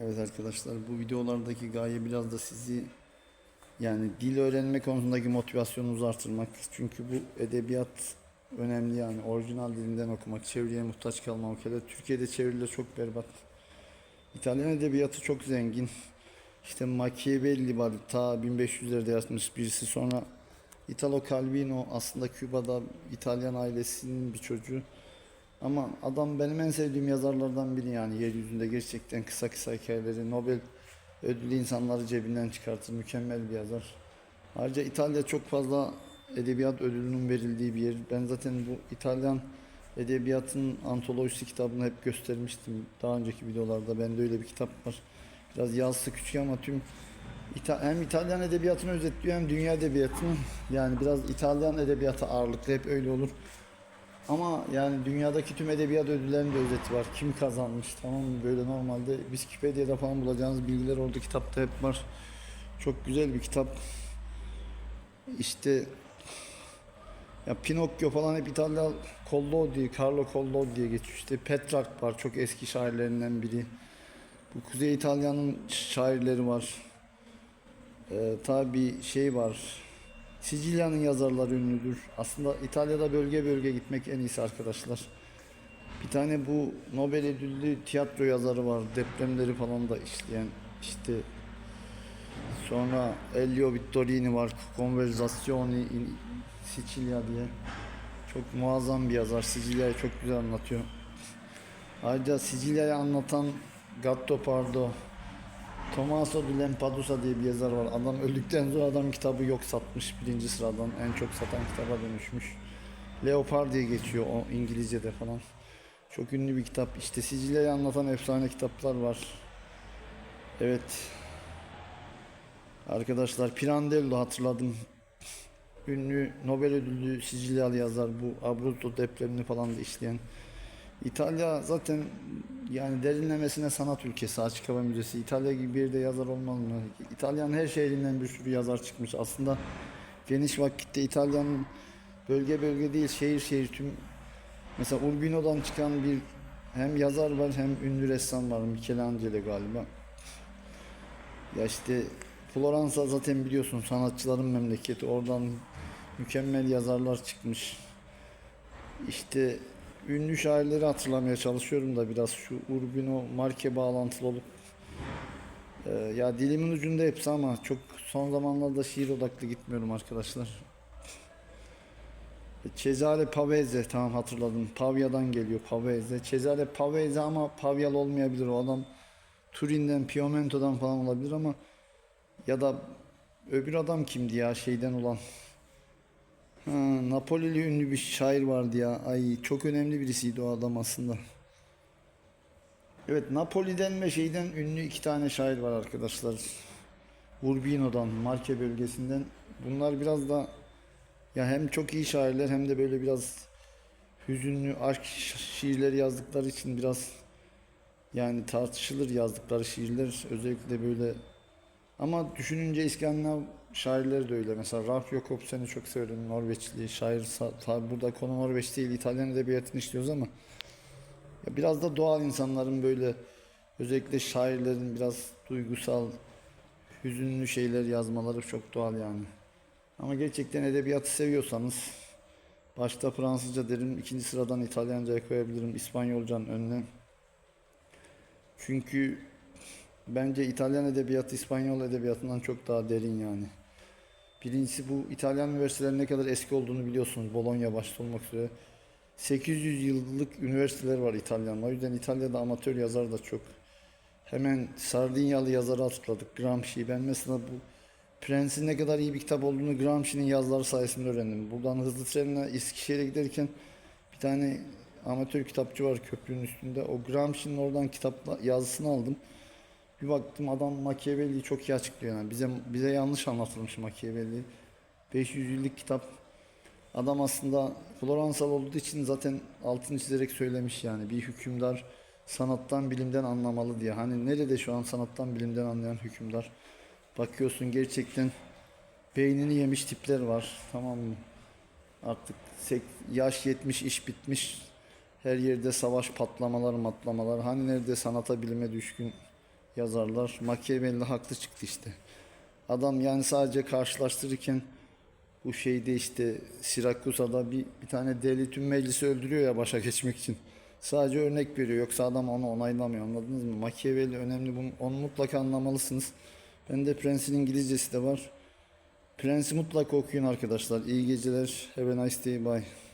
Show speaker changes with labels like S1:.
S1: Evet arkadaşlar bu videolardaki gaye biraz da sizi yani dil öğrenme konusundaki motivasyonunuzu artırmak. Çünkü bu edebiyat önemli yani orijinal dilinden okumak, çeviriye muhtaç kalmamak. Hele Türkiye'de çeviriler çok berbat. İtalyan edebiyatı çok zengin. İşte Machiavelli var ta 1500'lerde yazmış birisi sonra Italo Calvino aslında Küba'da İtalyan ailesinin bir çocuğu. Ama adam benim en sevdiğim yazarlardan biri yani yeryüzünde gerçekten kısa kısa hikayeleri Nobel ödüllü insanları cebinden çıkartır mükemmel bir yazar. Ayrıca İtalya çok fazla edebiyat ödülünün verildiği bir yer. Ben zaten bu İtalyan edebiyatın antolojisi kitabını hep göstermiştim daha önceki videolarda. Bende öyle bir kitap var. Biraz yazısı küçük ama tüm İta- hem İtalyan edebiyatını özetliyor hem dünya edebiyatını. Yani biraz İtalyan edebiyatı ağırlıklı hep öyle olur. Ama yani dünyadaki tüm edebiyat ödüllerinin de özeti var. Kim kazanmış tamam mı? Böyle normalde Wikipedia'da falan bulacağınız bilgiler orada kitapta hep var. Çok güzel bir kitap. İşte ya Pinokyo falan hep İtalya Collodi, Carlo Collodi diye geçiyor. İşte Petrarch var çok eski şairlerinden biri. Bu Kuzey İtalya'nın şairleri var. Ee, tabi şey var. Sicilya'nın yazarları ünlüdür. Aslında İtalya'da bölge bölge gitmek en iyisi arkadaşlar. Bir tane bu Nobel ödüllü tiyatro yazarı var. Depremleri falan da işleyen işte sonra Elio Vittorini var. Conversazioni in Sicilia diye. Çok muazzam bir yazar. Sicilya'yı çok güzel anlatıyor. Ayrıca Sicilya'yı anlatan Gatto Pardo Tommaso di Lampedusa diye bir yazar var. Adam öldükten sonra adam kitabı yok satmış. Birinci sıradan en çok satan kitaba dönüşmüş. Leopard diye geçiyor o İngilizce'de falan. Çok ünlü bir kitap. İşte Sicilya'yı anlatan efsane kitaplar var. Evet. Arkadaşlar Pirandello hatırladım. Ünlü Nobel ödüllü Sicilyalı yazar bu Abruzzo depremini falan da işleyen. İtalya zaten yani derinlemesine sanat ülkesi açık hava müzesi. İtalya gibi bir yerde yazar olmaz mı? İtalyan her şehrinden bir sürü yazar çıkmış. Aslında geniş vakitte İtalya'nın bölge bölge değil şehir şehir tüm mesela Urbino'dan çıkan bir hem yazar var hem ünlü ressam var Michelangelo galiba. Ya işte Floransa zaten biliyorsun sanatçıların memleketi. Oradan mükemmel yazarlar çıkmış. İşte ünlü şairleri hatırlamaya çalışıyorum da biraz şu Urbino Marke bağlantılı olup Ee, ya dilimin ucunda hepsi ama çok son zamanlarda şiir odaklı gitmiyorum arkadaşlar. Cesare Pavese tamam hatırladım. Pavya'dan geliyor Pavese. Cesare Pavese ama Pavyalı olmayabilir o adam. Turin'den, Piemonte'dan falan olabilir ama ya da öbür adam kimdi ya şeyden olan Ha, Napoli'li ünlü bir şair vardı ya. Ay çok önemli birisiydi o adam aslında. Evet Napoli'den ve şeyden ünlü iki tane şair var arkadaşlar. Urbino'dan, Marke bölgesinden. Bunlar biraz da ya hem çok iyi şairler hem de böyle biraz hüzünlü aşk şiirleri yazdıkları için biraz yani tartışılır yazdıkları şiirler özellikle böyle ama düşününce İskandinav şairleri de öyle. Mesela Ralph Jakobsen'i çok severim. Norveçli şair. Tabi burada konu Norveç değil. İtalyan edebiyatını işliyoruz ama ya biraz da doğal insanların böyle özellikle şairlerin biraz duygusal, hüzünlü şeyler yazmaları çok doğal yani. Ama gerçekten edebiyatı seviyorsanız başta Fransızca derim, ikinci sıradan İtalyanca'ya koyabilirim, İspanyolcanın önüne. Çünkü Bence İtalyan edebiyatı İspanyol edebiyatından çok daha derin yani. Birincisi bu İtalyan üniversitelerinin ne kadar eski olduğunu biliyorsunuz. Bologna başta olmak üzere. 800 yıllık üniversiteler var İtalyan. O yüzden İtalya'da amatör yazar da çok. Hemen Sardinyalı yazarı hatırladık. Gramsci. Ben mesela bu Prens'in ne kadar iyi bir kitap olduğunu Gramsci'nin yazıları sayesinde öğrendim. Buradan hızlı trenle Eskişehir'e giderken bir tane amatör kitapçı var köprünün üstünde. O Gramsci'nin oradan kitapla yazısını aldım. Bir baktım adam Machiavelli'yi çok iyi açıklıyor yani. Bize bize yanlış anlatılmış Machiavelli. 500 yıllık kitap. Adam aslında Floransalı olduğu için zaten altını çizerek söylemiş yani. Bir hükümdar sanattan bilimden anlamalı diye. Hani nerede şu an sanattan bilimden anlayan hükümdar? Bakıyorsun gerçekten beynini yemiş tipler var. Tamam mı? Artık yaş yetmiş, iş bitmiş. Her yerde savaş patlamalar, matlamalar. Hani nerede sanata bilime düşkün yazarlar. Machiavelli haklı çıktı işte. Adam yani sadece karşılaştırırken bu şeyde işte Sirakusa'da bir, bir tane deli tüm meclisi öldürüyor ya başa geçmek için. Sadece örnek veriyor. Yoksa adam onu onaylamıyor. Anladınız mı? Machiavelli önemli. Bunu, onu mutlaka anlamalısınız. Ben de Prens'in İngilizcesi de var. Prens'i mutlaka okuyun arkadaşlar. İyi geceler. Have a nice day. Bye.